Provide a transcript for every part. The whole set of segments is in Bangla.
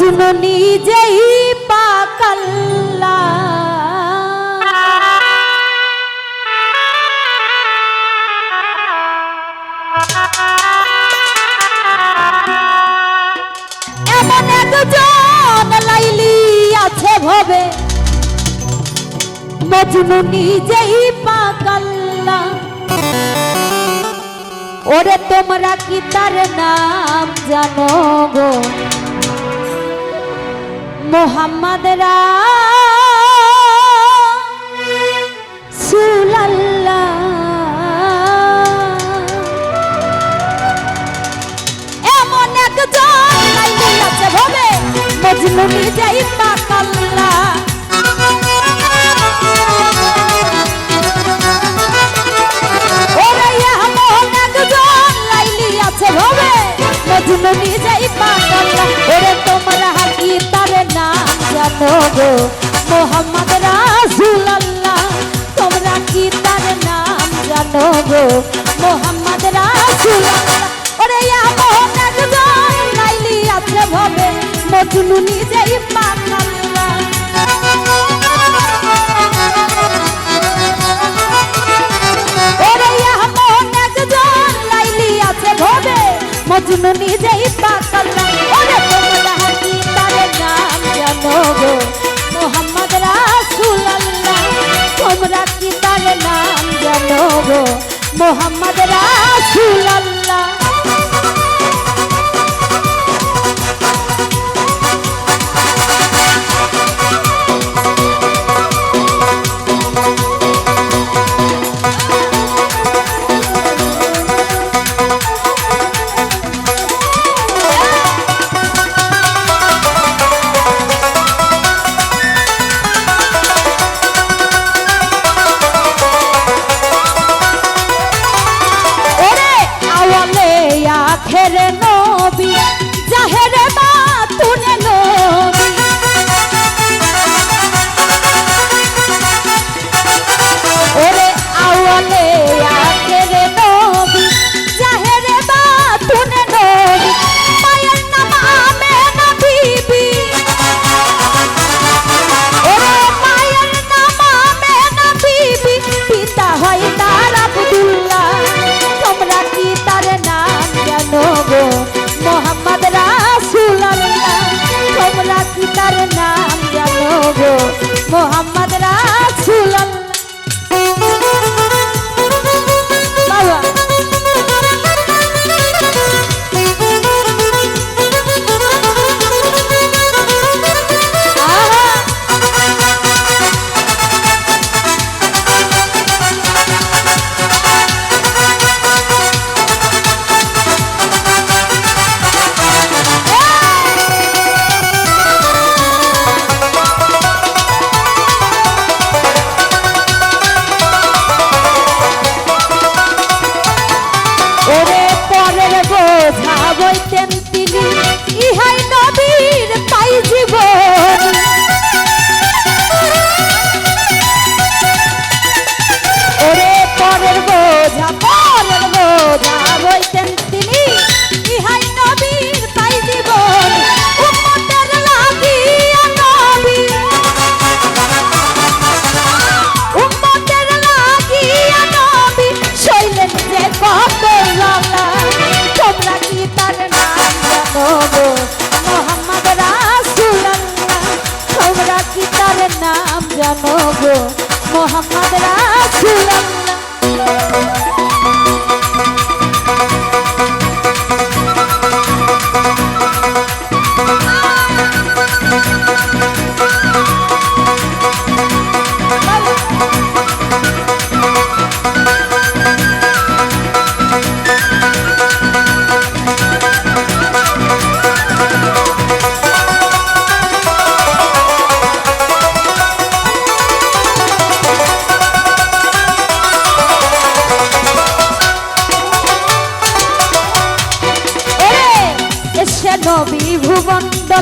মজনু নিজেই পাকাল্লা। এমন একজন লাইলি আছে ভবে। মজনু নিজেই পাকাল্লা। ওরে তোমরা কি তার নাম জানো গো? মোহাম্মদ রাসূলুল্লাহ। এমন একজন লাইলি আছে ভবে মজনু নিজেই মোহাম্মদ রাসূলুল্লাহ। ওরে এমন একজন লাইলি আছে ভবে, মজনু নিজেই ভবে, মজনু নিজেই পাকাল্লা ওরে তোমরা কি তার নাম জানো গো, মোহাম্মদ রাসূলুল্লাহ। তোমরা কি তার নাম জানো গো? মোহাম্মদ রাসূলুল্লাহ। তার নাম জানো গো? Mohammad i'm Michael. মোহাম্মদ রাসূলুল্লাহ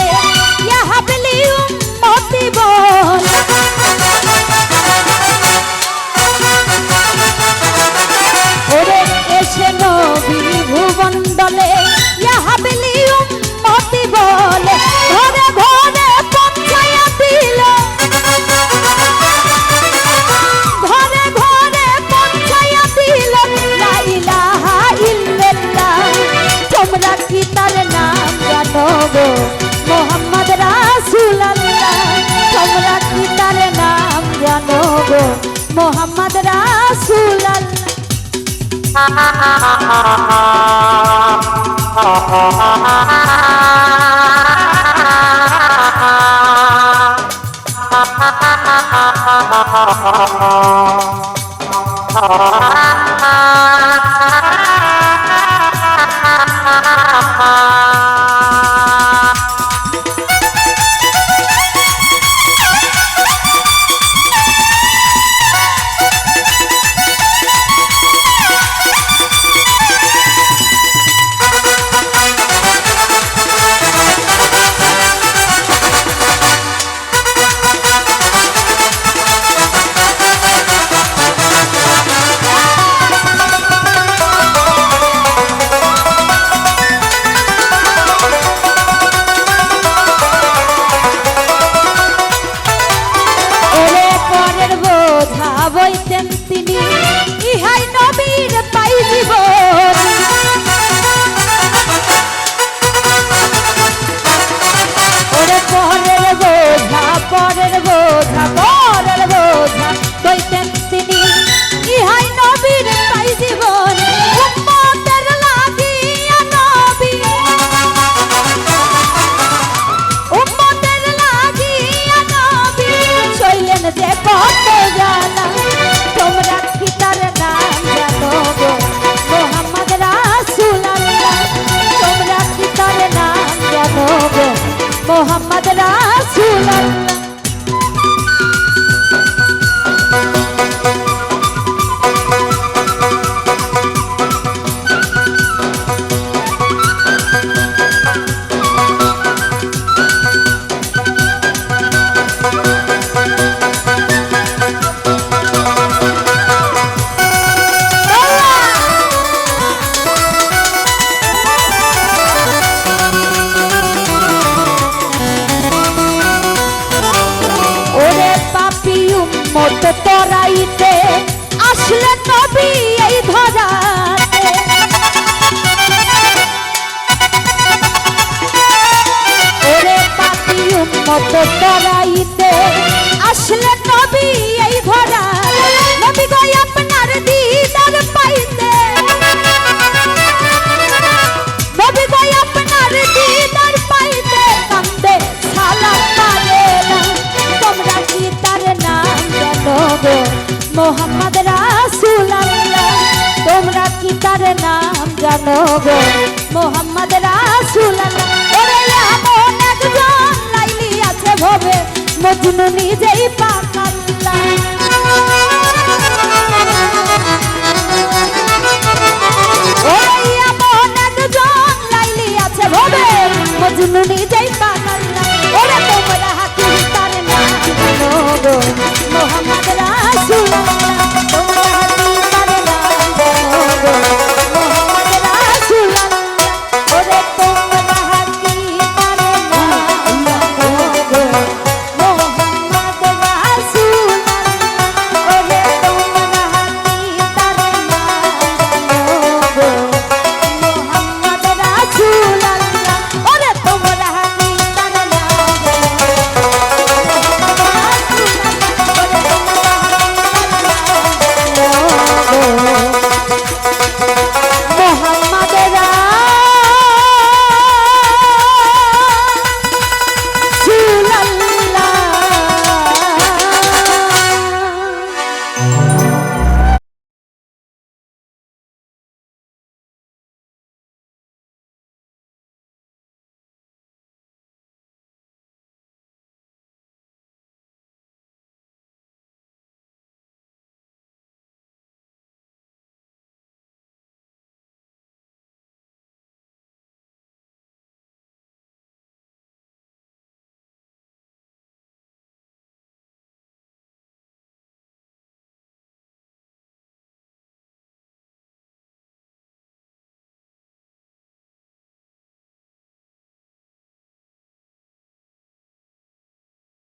ভুবন ওরে উম্মত আসলে নবী এই ধরাতে নবী গো আপনার দিদার পাইতে। নবী গো আপনার দিদার পাইতে। কান্দে সালাম পারে না। তোমরা কি তার নাম জানো গো? মোহাম্মদ রাসূলুল্লাহ। তোমরা কি তার নাম জানো গো? মোহাম্মদ রাসূলুল্লাহ মজনু নিজেই পাকাল্লা